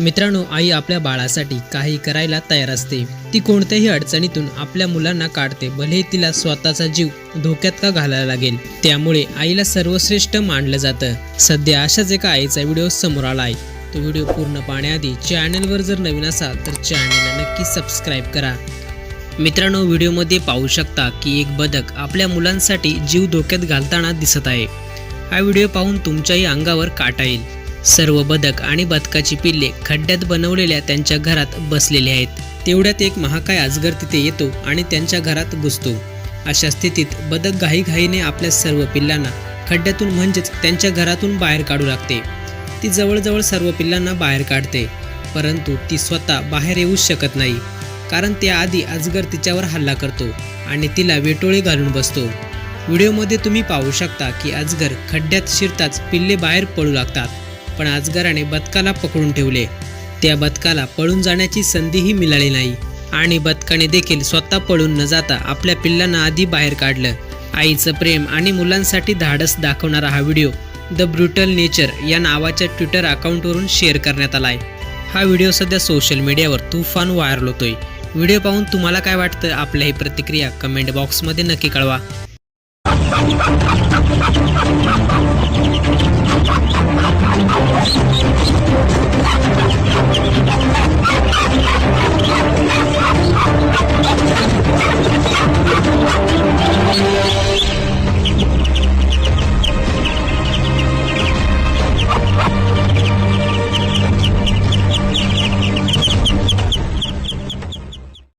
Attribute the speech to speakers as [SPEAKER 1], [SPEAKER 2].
[SPEAKER 1] मित्रांनो आई आपल्या बाळासाठी काही करायला तयार असते. ती कोणत्याही अडचणीतून आपल्या मुलांना काढते भले तिला स्वतःचा जीव धोक्यात का घालायला लागेल. त्यामुळे आईला सर्वश्रेष्ठ मानलं जातं. सध्या अशाच एका आईचा व्हिडिओ समोर आला आहे तो व्हिडिओ पूर्ण पाहण्याआधी चॅनलवर जर नवीन असाल तर चॅनलला नक्की सबस्क्राईब करा. मित्रांनो व्हिडिओमध्ये पाहू शकता की एक बदक आपल्या मुलांसाठी जीव धोक्यात घालताना दिसत आहे. हा व्हिडिओ पाहून तुमच्याही अंगावर काटा येईल. सर्व बदक आणि बदकाची पिल्ले खड्ड्यात बनवलेल्या त्यांच्या घरात बसलेले आहेत. तेवढ्यात एक महाकाय अजगर तिथे येतो आणि त्यांच्या घरात घुसतो. अशा स्थितीत बदक घाईघाईने आपल्या सर्व पिल्लांना खड्ड्यातून म्हणजेच त्यांच्या घरातून बाहेर काढू लागते. ती जवळजवळ सर्व पिल्लांना बाहेर काढते. परंतु ती स्वतः बाहेर येऊच शकत नाही. कारण त्याआधी अजगर तिच्यावर हल्ला करतो आणि तिला वेटोळे घालून बसतो. व्हिडिओमध्ये तुम्ही पाहू शकता की अजगर खड्ड्यात शिरताच पिल्ले बाहेर पडू लागतात. पण अजगराने बदकाला पकडून ठेवले. त्या बदकाला पळून जाण्याची संधीही मिळाली नाही. आणि बदकाने देखील स्वतः पळून न जाता आपल्या पिल्लांना आधी बाहेर काढलं. आईचं प्रेम आणि मुलांसाठी धाडस दाखवणारा हा व्हिडिओ द ब्रुटल नेचर या नावाच्या ट्विटर अकाउंटवरून शेअर करण्यात आला आहे हा व्हिडिओ सध्या सोशल मीडियावर तुफान व्हायरल होतोय. व्हिडिओ पाहून तुम्हाला काय वाटतं? आपल्या ही प्रतिक्रिया कमेंट बॉक्समध्ये नक्की कळवा.